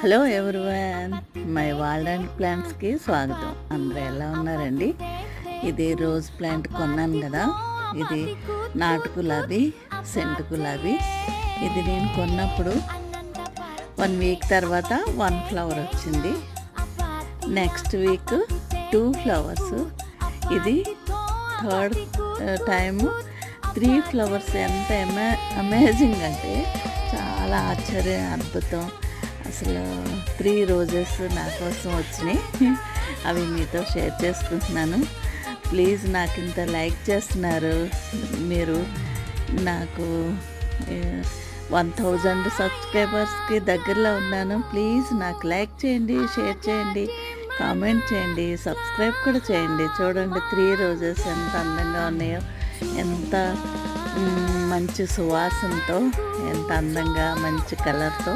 Hello everyone my world and ప్లాంట్స్కి స్వాగతం. అందరూ ఎలా ఉన్నారండి? ఇది రోజ్ ప్లాంట్ కొన్నాను కదా. ఇది నాటు గులాబీ సెంట్ గులాబీ. ఇది నేను కొన్నప్పుడు వన్ వీక్ తర్వాత వన్ ఫ్లవర్ వచ్చింది. Next week two flowers. ఇది థర్డ్ టైము త్రీ ఫ్లవర్స్. ఎంత అమే అమేజింగ్ అంటే చాలా ఆశ్చర్యం అద్భుతం. అసలు త్రీ రోజెస్ నా కోసం వచ్చినాయి. అవి మీతో షేర్ చేసుకుంటున్నాను. ప్లీజ్ నాకు ఇంత లైక్ చేస్తున్నారు. మీరు నాకు వన్ థౌజండ్ సబ్స్క్రైబర్స్కి దగ్గరలో ఉన్నాను. ప్లీజ్ నాకు లైక్ చేయండి షేర్ చేయండి కామెంట్ చేయండి సబ్స్క్రైబ్ కూడా చేయండి. చూడండి త్రీ రోజెస్ ఎంత అందంగా ఉన్నాయో ఎంత మంచి సువాసనతో ఎంత అందంగా మంచి కలర్తో.